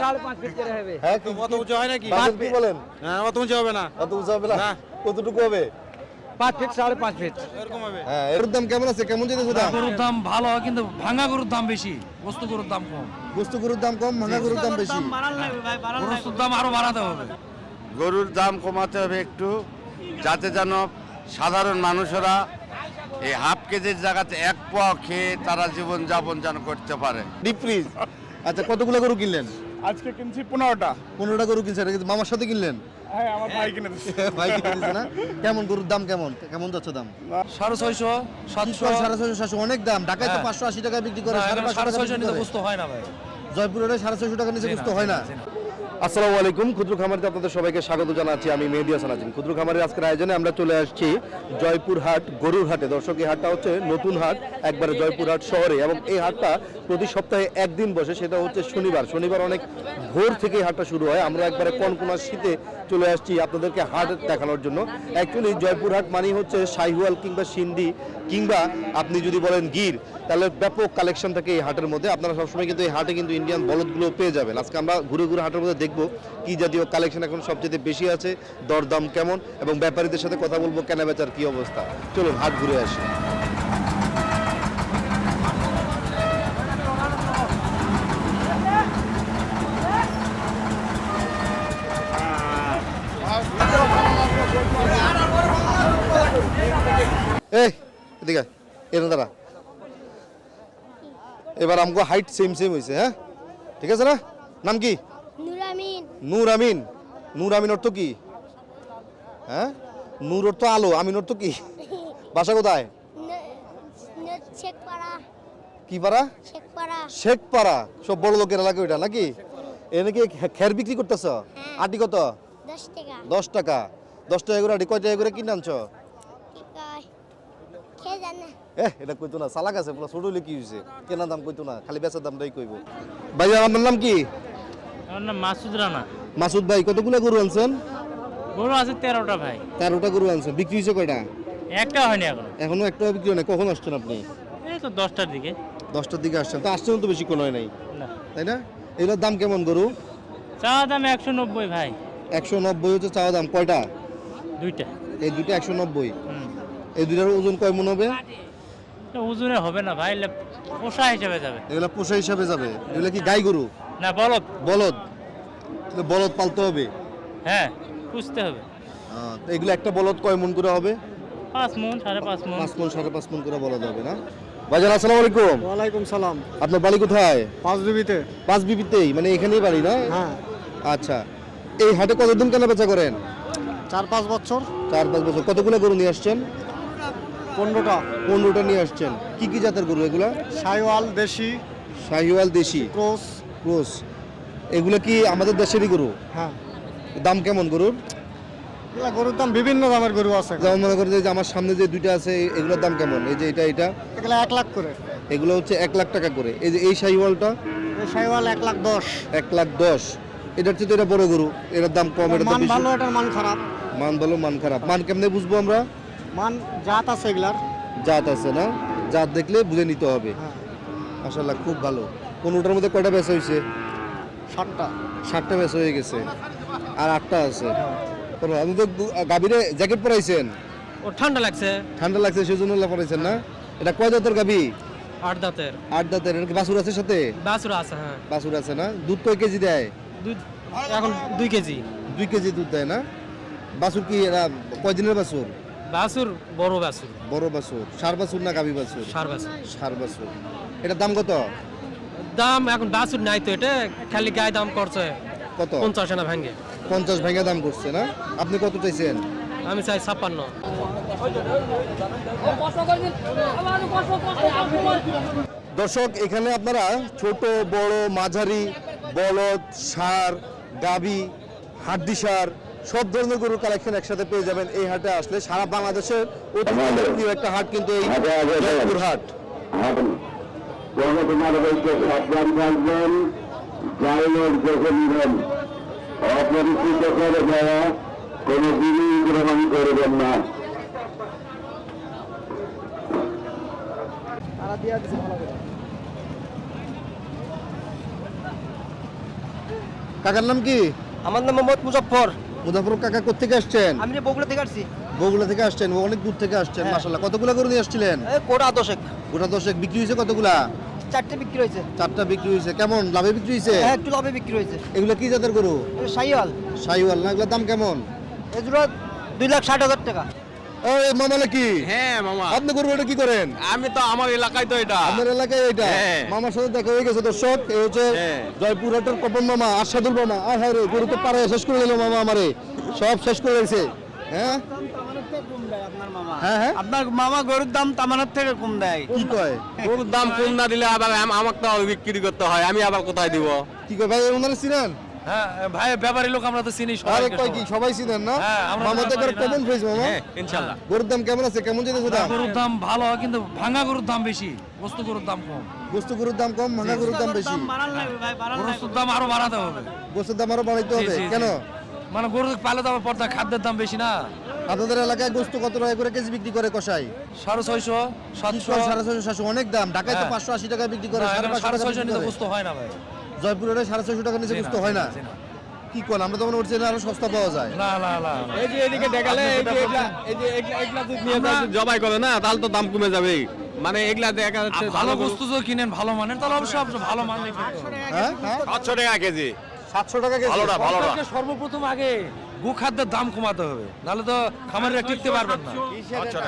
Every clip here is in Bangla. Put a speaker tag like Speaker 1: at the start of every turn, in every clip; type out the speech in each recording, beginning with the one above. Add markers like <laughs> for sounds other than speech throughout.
Speaker 1: সাড়ে পাঁচ ফিট করে হবে।
Speaker 2: হ্যাঁ কি
Speaker 3: অত উঁচু হয় নাকি
Speaker 2: বাজেট কি বলেন?
Speaker 3: হ্যাঁ অত উঁচু হবে না।
Speaker 2: অত উঁচু হবে না?
Speaker 3: না।
Speaker 2: কতটুকু হবে?
Speaker 1: পাঁচ ফিট সাড়ে পাঁচ ফিট
Speaker 3: এরকম হবে।
Speaker 2: হ্যাঁ এর দাম কেমন আছে? কেমন যেতেছে দাম?
Speaker 4: গরুর দাম ভালো কিন্তু ভাঙা গরুর দাম বেশি। বস্তু গরুর দাম কম।
Speaker 2: বস্তু গরুর দাম কম ভাঙা গরুর দাম বেশি।
Speaker 4: বস্তুর দাম আরও বাড়াতে হবে।
Speaker 5: গরুর দাম কমাতে হবে একটু যাতে যেন সাধারণ মানুষেরা এই হাফ কেজির জায়গাতে এক পোয়া খেয়ে তারা জীবন যাপন যেন করতে পারে।
Speaker 2: Deep freeze. আচ্ছা কতগুলো গরু কিনলেন?
Speaker 6: আজকে কিনছি পনেরোটা।
Speaker 2: পনেরোটা গরু কিনছে এটা কিন্তু মামার সাথে কিনলেন?
Speaker 6: হ্যাঁ আমার ভাই কিনে দিচ্ছে। <laughs>
Speaker 2: ভাই কিনে দিছে না? কেমন গরুর দাম কেমন? কেমন যাচ্ছে দাম?
Speaker 4: সাড়ে ছয়শো সাতশো।
Speaker 2: সাড়ে ছয়শো সাতশো অনেক দাম। ঢাকায় তো
Speaker 4: হ্যাঁ।
Speaker 2: পাঁচশো আশি টাকায় বিক্রি করে সাড়ে
Speaker 4: ছয়শো নিতে হয় না ভাই।
Speaker 2: জয়পুরে সাড়ে ছয়শো টাকা নিচে বুঝতে হয় না। আসসালামু আলাইকুম, ক্ষুদ্র খামারিতে আপনাদের সবাইকে স্বাগত জানাচ্ছি। আমি মেহেদি হাসান ক্ষুদ্র খামারের আজকের আয়োজনে আমরা চলে আসছি জয়পুর হাট গরুর হাটে। দর্শক, এই হাটটা হচ্ছে নতুন হাট, একবারে জয়পুর হাট শহরে এবং এই হাটটা প্রতি সপ্তাহে একদিন বসে, সেটা হচ্ছে শনিবার। শনিবার অনেক ভোর থেকে হাটটা শুরু হয়। আমরা একবারে কনকনা শীতে চলে আসছি আপনাদেরকে হাট দেখানোর জন্য। অ্যাকচুয়ালি জয়পুর হাট মানেই হচ্ছে শাহিওয়াল কিংবা সিন্ধি কিংবা আপনি যদি বলেন গির। তাহলে ব্যাপক কালেকশন থাকে এই হাটের মধ্যে। আপনারা সবসময় কিন্তু এই হাটে কিন্তু ইন্ডিয়ান বলদগুলো পেয়ে যাবেন। আজকে আমরা ঘুরে ঘুরে হাটের মধ্যে দেখব কি জাতীয় কালেকশন এখন সবচেয়ে বেশি আছে, দরদাম কেমন এবং ব্যাপারীদের সাথে কথা বলব কেনা বেচার কি অবস্থা। চলুন, হাট ঘুরে আসি। এই, এদিকে এর দাঁড়া এবার আমাকে হাইট সেম সেম হয়েছে হ্যাঁ? ঠিক আছে না? নাম কি? নূর আমিন নূর আমিন অর্থ কি? হ্যাঁ? নূর অর্থ আলো আমিন অর্থ কি? <laughs> বাসা কোথায়? কি পাড়া?
Speaker 7: শেখপাড়া।
Speaker 2: সব বড় লোকের এলাকা ওইটা নাকি? এনে কি খের বিক্রি করতেছ? আটি কত?
Speaker 7: দশ টাকা।
Speaker 2: দশ টাকা। দশ টাকা করে আটি। কয় টাকা করে কিনে আনছো? এ এটা কইতো না চালাক আছে পুরো ছোট হলে কি হয়েছে কেনা দাম কইতো না খালি বেচার দামটাই কইব। ভাই আপনার নাম কি?
Speaker 8: আমার নাম মাসুদ রানা।
Speaker 2: মাসুদ ভাই কতগুলো গরু আনছেন?
Speaker 8: গরু আছে তেরোটা ভাই।
Speaker 2: তেরোটা গরু আনছেন বিক্রি হয়েছে কয়টা?
Speaker 8: একটা হয়নি এখন।
Speaker 2: এখনও একটা বিক্রি হয় না কখন আসছেন আপনি?
Speaker 8: এই তো দশটার দিকে।
Speaker 2: দশটার দিকে আসছেন তো আসছেন তো বেশি কোনো হয় নাই। তাই না? এগুলোর দাম কেমন গরু?
Speaker 8: চা দাম একশো নব্বই ভাই।
Speaker 2: একশো নব্বই হচ্ছে চাওয়া দাম কয়টা?
Speaker 8: দুইটা।
Speaker 2: এই দুটো একশো নব্বই। এই দুটার ওজন কয় মন হবে?
Speaker 8: ওজনে হবে না ভাই পোষা হিসেবে যাবে।
Speaker 2: এগুলো পোষা হিসাবে যাবে। এগুলো কি গাই গরু?
Speaker 8: না বলত
Speaker 2: বলদ। বলদ পালতে হবে?
Speaker 8: হ্যাঁ পুষতে হবে।
Speaker 2: এগুলো একটা বলদ কয় মন করে হবে?
Speaker 8: পাঁচ মন সাড়ে পাঁচ মন।
Speaker 2: পাঁচ মন সাড়ে পাঁচ মন করে বলদ হবে না? বাজার আসসালামু আলাইকুম।
Speaker 6: ওয়ালাইকুম সালাম।
Speaker 2: আপনার বাড়ি কোথায়? মানে এখানেই বাড়ি না?
Speaker 6: হ্যাঁ।
Speaker 2: আচ্ছা। এই হাটে কতদিন কেনা বেচা করেন?
Speaker 6: চার পাঁচ বছর।
Speaker 2: চার পাঁচ বছর। কতগুলো গরু নিয়ে আসছেন?
Speaker 6: পনেরোটা
Speaker 2: পনেরোটা নিয়ে আসছেন। কি কি জাতের গরু এগুলা?
Speaker 6: সাইওয়াল দেশি।
Speaker 2: শাহিওয়াল দেশি।
Speaker 6: ক্রোস।
Speaker 2: ক্রোস। এগুলো কি আমাদের দেশেরই গরু?
Speaker 6: হ্যাঁ।
Speaker 2: দাম কেমন গরুর?
Speaker 6: গরুর দাম বিভিন্ন দামের গরু আছে
Speaker 2: যেমন মনে করেন যে আমার সামনে যে দুইটা আছে এগুলোর দাম কেমন? এই যে এটা এটা।
Speaker 6: এগুলা এক লাখ করে।
Speaker 2: এগুলো হচ্ছে এক লাখ টাকা করে। এই যে এই শাহিওয়ালটা
Speaker 6: এই সাইওয়াল এক লাখ দশ।
Speaker 2: এক লাখ দশ। এটার চেয়ে তো এটা বড় গরু। এটার দাম কম দাম
Speaker 6: মান ভালো এটার মান খারাপ।
Speaker 2: মান ভালো মান খারাপ। মান কেমনে বুঝব আমরা?
Speaker 6: মান জাত আছে এগুলার?
Speaker 2: জাত আছে না? জাত দেখলে বুঝে নিতে হবে।
Speaker 6: হ্যাঁ।
Speaker 2: মাশাল্লাহ খুব ভালো। পনেরোটার মধ্যে কয়টা বেচা হয়েছে
Speaker 6: ষাটটা
Speaker 2: ষাটটা বেচা হয়ে গেছে। আর আটটা আছে। আপনি তো গাভীরে জ্যাকেট পরাইছেন?
Speaker 8: ও ঠান্ডা লাগছে।
Speaker 2: ঠান্ডা লাগছে সেই জন্য পরাইছেন না? এটা কয় জাতের গাভী?
Speaker 8: আট দাঁতের
Speaker 2: আট দাঁতের বাছুর আছে সাথে?
Speaker 8: বাছুর আছে হ্যাঁ।
Speaker 2: বাছুর আছে না? দুধ কয় কেজি দেয়?
Speaker 8: দুই এখন দুই কেজি।
Speaker 2: দুই কেজি দুধ দেয় না? বাছুর কি এরা কয় দিনের বাছুর?
Speaker 8: বাছুর বড় বাছুর।
Speaker 2: বড় বাছুর। সার বাছুর না গাভী বাছুর?
Speaker 8: সার বাছুর।
Speaker 2: সার বাছুর। এটার দাম কত?
Speaker 8: দাম এখন বাছুর নাই তো এটা খালি গায়ে দাম করছে
Speaker 2: কত?
Speaker 8: পঞ্চাশ আনা ভাঙ্গে।
Speaker 2: পঞ্চাশ ভেঙে দাম করছে না? আপনি কত চাইছেন?
Speaker 8: আমি চাই ছাপ্পান্ন।
Speaker 2: দর্শক এখানে আপনারা ছোট বড় মাঝারি বলদ সার গাবি হাড্ডি সার সব ধরনের গরুর কালেকশন একসাথে পেয়ে যাবেন এই হাটে আসলে। সারা বাংলাদেশের অতি একটা হাট কিন্তু এই হাট
Speaker 5: অপরিচিত করে কোনো জিনিস গ্রহণ করবেন না।
Speaker 2: কাকার নাম কি?
Speaker 1: আমার নাম মোহাম্মদ মুজফর
Speaker 2: মুজাফর কাকা কোথেকে আসছেন?
Speaker 1: আমি বগুড়া থেকে আসছি।
Speaker 2: বগুড়া থেকে আসছেন অনেক দূর থেকে আসছেন
Speaker 1: হ্যাঁ।
Speaker 2: কতগুলা গরু নিয়ে আসছিলেন?
Speaker 1: কোটা দশেক।
Speaker 2: গোটা দশেক। বিক্রি হয়েছে কতগুলা?
Speaker 1: চারটে বিক্রি হয়েছে।
Speaker 2: চারটা বিক্রি হয়েছে। কেমন? লাভে বিক্রি হয়েছে?
Speaker 1: হ্যাঁ একটু লাভে বিক্রি হয়েছে।
Speaker 2: এগুলো কি জাতের গরু?
Speaker 1: সাইওয়াল
Speaker 2: সাইওয়াল না এগুলোর দাম কেমন?
Speaker 1: এগুলো দুই লাখ ষাট হাজার টাকা।
Speaker 2: মামা নাকি?
Speaker 3: হ্যাঁ মামা।
Speaker 2: আপনি গরু কি করেন?
Speaker 3: আমি তো আমার এলাকায় তো এটা।
Speaker 2: আপনার এলাকায় এটা?
Speaker 3: হ্যাঁ।
Speaker 2: মামার সাথে দেখা হয়ে গেছে দর্শক এই হচ্ছে। জয়পুরহাটের কপন মামা আশাদুল মামা। আর রে গরু তো পারে শেষ করে নিল মামা আমারে। সব শেষ করে দিয়েছে। হ্যাঁ? হ্যাঁ হ্যাঁ?
Speaker 6: আপনার মামা গরুর দাম তামানের থেকে কম দেয়।
Speaker 2: কি কয়?
Speaker 3: গরুর দাম কম না দিলে আবার আম- আমাকে তো বিক্রি করতে হয় আমি আবার কোথায় দিব?
Speaker 2: কি কয় ভাই ওনারা চিনেন?
Speaker 4: হ্যাঁ ভাই ব্যাপারী লোক আমরা তো চিনি
Speaker 2: আরে কয় কি সবাই চিনেন না?
Speaker 4: হ্যাঁ, আমরা
Speaker 2: মামা তো
Speaker 4: ব্যাপারী না।
Speaker 2: কমন ফ্রেজ মামা।
Speaker 3: হ্যাঁ
Speaker 2: গরুর দাম কেমন আছে? কেমন যেতেছে দাম?
Speaker 4: গরুর দাম ভালো কিন্তু ভাঙা গরুর দাম বেশি বস্তু গরুর দাম কম।
Speaker 2: বস্তু গরুর দাম কম ভাঙা গরুর দাম বেশি।
Speaker 4: গরুর দাম আরও বাড়াতে হবে।
Speaker 2: বস্তুর দাম আরও বাড়াইতে হবে।
Speaker 4: জি, জি।
Speaker 2: কেন?
Speaker 4: মানে গরু পালে দাম পড়তা খাদ্যের দাম বেশি না?
Speaker 2: আপনাদের এলাকায় গোস্ত কত টাকা করে কেজি বিক্রি করে কষাই
Speaker 4: সাড়ে ছয়শো সাতশো।
Speaker 2: সাড়ে ছয়শো সাতশো অনেক দাম। ঢাকায় তো
Speaker 4: হ্যাঁ।
Speaker 2: পাঁচশো আশি টাকা বিক্রি করে সাড়ে
Speaker 4: ছয়শো নিতে হয় না ভাই।
Speaker 2: জয়পুরে সাড়ে ছয়শো টাকা নিচে
Speaker 4: জি
Speaker 2: হয় না। কি কোন আমরা তো মনে করছি আরও সস্তা পাওয়া যায়।
Speaker 4: না না না না।
Speaker 3: এই যে এদিকে দেখালে এই যে এগুলা এই যে এগুলা দুধ নিয়ে জবাই করে না তাহলে তো দাম কমে যাবে। মানে এগুলা দেখা যাচ্ছে
Speaker 4: ভালো বস্তু যদি কিনেন ভালো মানের তাহলে অবশ্যই আপনি ভালো মান।
Speaker 2: হ্যাঁ হ্যাঁ।
Speaker 3: সাতশো টাকা কেজি।
Speaker 2: সাতশো টাকা কেজি।
Speaker 3: ভালোটা ভালোটা।
Speaker 4: সর্বপ্রথম আগে গু খাদ্যের দাম কমাতে হবে। নাহলে তো খামারিরা টিকতে পারবেন না।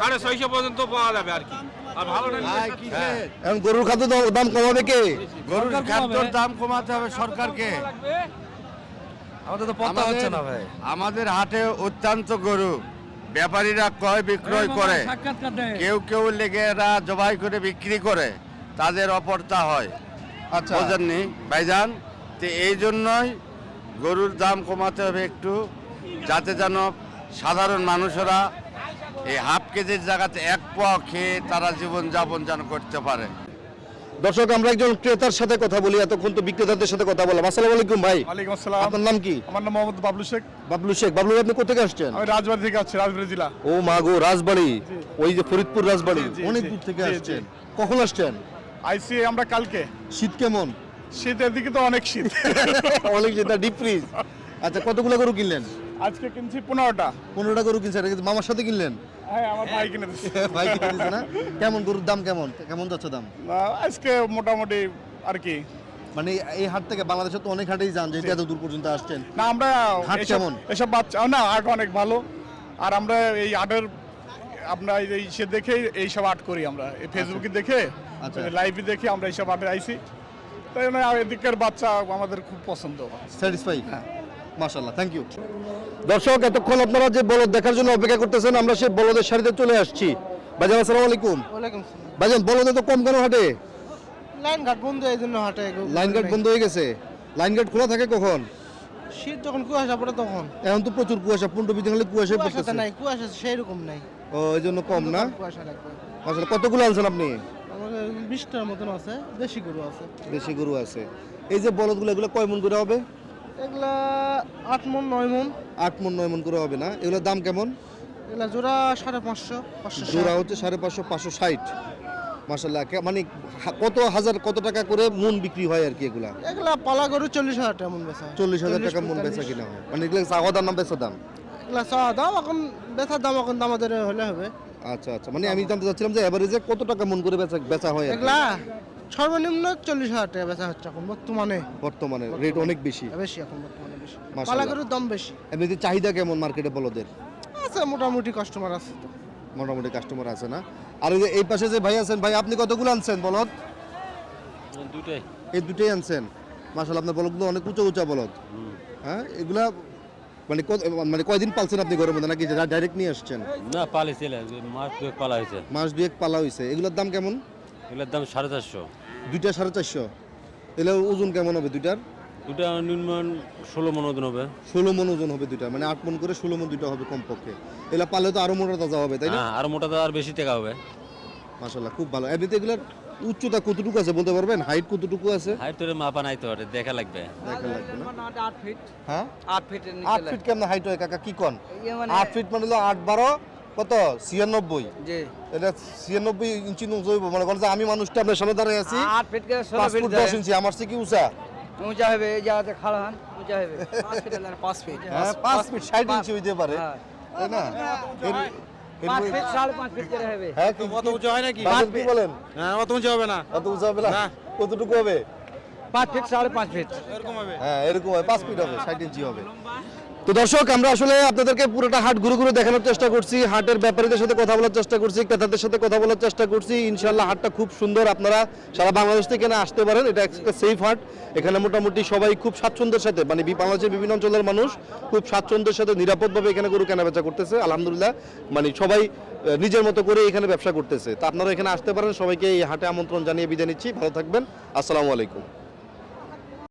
Speaker 3: সাড়ে ছয়শো পর্যন্ত পাওয়া যাবে আর কি। আর ভালো
Speaker 2: এখন গরুর খাদ্য দাম- দাম কমাবে কে?
Speaker 5: গরুর খাদ্যর দাম কমাতে হবে সরকারকে।
Speaker 4: আমাদের তো পত্তা হচ্ছে না ভাই।
Speaker 5: আমাদের হাটে অত্যন্ত গরু। ব্যাপারীরা ক্রয় বিক্রয় করে। কেউ কেউ লেগে এরা জবাই করে বিক্রি করে। তাদের অপরতা হয়।
Speaker 2: আচ্ছা।
Speaker 5: বোঝেননি? ভাইজান তো এই জন্যই গরুর দাম কমাতে হবে একটু। যাতে যেন সাধারণ মানুষেরা এই হাফ কেজির জায়গাতে এক পোয়া খেয়ে তারা জীবনযাপন যেন করতে পারে।
Speaker 2: দর্শক আমরা একজন ক্রেতার সাথে কথা বলি এতক্ষণ তো বিক্রেতাদের সাথে কথা বললাম। আসসালামু আলাইকুম ভাই।
Speaker 9: ওয়ালাইকুম আসসালাম।
Speaker 2: আপনার নাম কি?
Speaker 9: আমার নাম মোহাম্মদ বাবলু শেখ।
Speaker 2: বাবলু শেখ। বাবলু আপনি কোথেকে আসছেন?
Speaker 9: আমি রাজবাড়ি থেকে আসছি রাজবাড়ি জেলা।
Speaker 2: ও মা গো রাজবাড়ি। ওই যে ফরিদপুর রাজবাড়ি। অনেক দূর থেকে। আসছেন। কখন আসছেন?
Speaker 9: আইসি আমরা কালকে।
Speaker 2: শীত কেমন?
Speaker 9: শীতের দিকে তো অনেক শীত। <laughs>
Speaker 2: অনেক যেটা ডিপ ফ্রিজ আচ্ছা কতগুলো গরু কিনলেন?
Speaker 9: আজকে কিনছি পনেরোটা।
Speaker 2: পনেরোটা গরু কিনছে এটা কি মামার সাথে কিনলেন?
Speaker 9: হ্যাঁ আমার ভাই কিনে দিচ্ছে <laughs>
Speaker 2: ভাই কিনে দিছে না? কেমন গরুর দাম কেমন? কেমন যাচ্ছে দাম?
Speaker 9: আজকে মোটামুটি আর কি।
Speaker 2: মানে এই হাট থেকে বাংলাদেশে তো অনেক হাটেই যান যেহেতু এত দূর পর্যন্ত আসছেন।
Speaker 9: না আমরা
Speaker 2: হাট কেমন?
Speaker 9: এসব বাচ্চা না আট অনেক ভালো। আর আমরা এই আটের আমরা এই সে দেখে এই সব আর্ট করি আমরা। এই ফেসবুকে দেখে
Speaker 2: আচ্ছা।
Speaker 9: লাইভে দেখে আমরা এইসব আর্টে আইছি। তাই জন্য এদিকের বাচ্চা আমাদের খুব পছন্দ।
Speaker 2: স্যাটিসফাই মাশাল্লাহ থ্যাংক ইউ দর্শক এতক্ষণ আপনারা যে বলদ দেখার জন্য অপেক্ষা করতেছেন আমরা সেই বলদের সারিতে চলে আসছি। ভাইজান আসসালামু আলাইকুম। ভাইজান বলদে তো কম কেন হাটে?
Speaker 6: লাইন ঘাট বন্ধ এই জন্য হাটে
Speaker 2: লাইন গার্ড বন্ধ হয়ে গেছে। খোলা থাকে কখন?
Speaker 6: শীত যখন কুয়াশা পড়ে তখন।
Speaker 2: এখন তো প্রচুর কুয়াশা পনেরো বিদিন হলে কুয়াশা পড়তেছে।
Speaker 6: নাই কুয়াশা সেই রকম নাই।
Speaker 2: ও এই জন্য কম না?
Speaker 6: কুয়াশা লাগবে।
Speaker 2: আসলে কতগুলো আনছেন আপনি?
Speaker 6: বিশটার মতন আছে দেশি গরু আছে।
Speaker 2: বেশি গরু আছে। এই যে বলদগুলো এগুলো কয় মন করে হবে?
Speaker 6: এগুলা আট মন নয় মন।
Speaker 2: আট মন নয় মন করে হবে না। এগুলোর দাম কেমন?
Speaker 6: এগুলা জোড়া সাড়ে পাঁচশো পাঁচশো
Speaker 2: জোড়া হচ্ছে সাড়ে পাঁচশো পাঁচশো ষাট। মাসাল্লাহ মানে কত হাজার কত টাকা করে মন বিক্রি হয় আর কি এগুলা?
Speaker 6: এগুলা পালা গরু চল্লিশ হাজার টাকা মন বেচা।
Speaker 2: চল্লিশ হাজার টাকা মন বেচা কিনা হয়। মানে এগুলো চাওয়া দাম না বেচা দাম?
Speaker 6: এগুলা চাওয়া দাম এখন বেচার দাম এখন আমাদের হলে হবে।
Speaker 2: আচ্ছা আচ্ছা। মানে আমি জানতে চাচ্ছিলাম যে এভারেজে কত টাকা মন করে বেচা বেচা হয়
Speaker 6: এগুলা সর্বনিম্ন চল্লিশ হাজার টাকা বেচা হচ্ছে এখন বর্তমানে।
Speaker 2: বর্তমানে রেট অনেক বেশি।
Speaker 6: বেশি এখন বর্তমানে বেশি।
Speaker 2: মাশাআল্লাহ।
Speaker 6: পালা গরুর দাম বেশি।
Speaker 2: এমনিতে চাহিদা কেমন মার্কেটে বলদের?
Speaker 6: আছে মোটামুটি কাস্টমার আছে তো।
Speaker 2: মোটামুটি কাস্টমার আছে না? আর যে এই পাশে যে ভাই আছেন ভাই আপনি কতগুলো আনছেন বলদ?
Speaker 8: দুইটাই।
Speaker 2: এই দুটোই আনছেন। মাসাল আপনার বলদগুলো অনেক উঁচা উঁচা বলদ। হ্যাঁ এগুলা মানে কত- মানে কয়দিন পালছেন আপনি ঘরের মধ্যে নাকি ডাইরেক্ট নিয়ে আসছেন?
Speaker 8: না মাছ দুয়েক পালা হয়েছে।
Speaker 2: মাস দুয়েক পালা হয়েছে এগুলোর দাম কেমন?
Speaker 8: এগুলোর দাম সাড়ে চারশো।
Speaker 2: দুইটা সাড়ে চারশো। এগুলোর ওজন কেমন হবে দুইটার?
Speaker 8: দুটা নিম্ন ষোলো মন ওজন হবে।
Speaker 2: ষোলো মন ওজন হবে দুইটা মানে আট মন করে ষোলো মন দুইটা হবে কমপক্ষে। এগুলা পালে তো আরও মোটা তাজা হবে তাই না?
Speaker 8: হ্যাঁ আর মোটা তো আর বেশি টাকা হবে।
Speaker 2: মাসাল্লাহ খুব ভালো। এমনিতে এগুলোর উচ্চতা কতটুকু আছে বলতে পারবেন? হাইট কতটুকু আছে?
Speaker 8: হাইট তোরে মাপা নাই তো আরে দেখা লাগবে।
Speaker 2: দেখা লাগবে না।
Speaker 1: আট ফিট
Speaker 2: হ্যাঁ?
Speaker 1: আট ফিটের
Speaker 2: আট ফিট কেমন হাইট হয় কাকা কি কন?
Speaker 1: ইয়ে মানে
Speaker 2: আট ফিট মানে হলো আট বারো কত? ছিয়ানব্বই। এটা ছিয়ানব্বই ইঞ্চি উঁচু হইব। মনে করেন আমি মানুষটা আপনার সামনে দাঁড়িয়ে আছি।
Speaker 1: আট ফিট করে ষোলো ফিট
Speaker 2: দশ ইঞ্চি। আমার কি উঁচা?
Speaker 6: উঁচা হবে এই জায়গাতে খাড়া হন উঁচা হবে। <laughs> পাঁচ ফিট
Speaker 2: হ্যাঁ পাঁচ ফিট ষাট ইঞ্চি হইতে পারে।
Speaker 6: হ্যাঁ।
Speaker 2: তাই না?
Speaker 6: হবে।
Speaker 2: হ্যাঁ
Speaker 10: হয় হ্যাঁ হবে
Speaker 2: হবে কতটুকু হবে?
Speaker 6: পাঁচ ফিট সাড়ে পাঁচ ফিট।
Speaker 10: এরকম হবে।
Speaker 2: হ্যাঁ এরকম হয় পাঁচ ফিট হবে ষাট ইঞ্চি হবে। তো দর্শক, আমরা আসলে আপনাদেরকে পুরোটা হাট ঘুরে ঘুরে দেখানোর চেষ্টা করছি, হাটের ব্যাপারীদের সাথে কথা বলার চেষ্টা করছি, ক্রেতাদের সাথে কথা বলার চেষ্টা করছি। ইনশাল্লাহ হাটটা খুব সুন্দর, আপনারা সারা বাংলাদেশ থেকে এখানে আসতে পারেন, এটা একটা সেফ হাট। এখানে মোটামুটি সবাই খুব স্বাচ্ছন্দ্যের সাথে মানে বাংলাদেশের বিভিন্ন অঞ্চলের মানুষ খুব স্বাচ্ছন্দ্যের সাথে নিরাপদভাবে এখানে গরু কেনাবেচা করতেছে, আলহামদুলিল্লাহ। মানে সবাই নিজের মতো করে এখানে ব্যবসা করতেছে। তা আপনারা এখানে আসতে পারেন, সবাইকে এই হাটে আমন্ত্রণ জানিয়ে বিদায় নিচ্ছি, ভালো থাকবেন, আসসালামু আলাইকুম।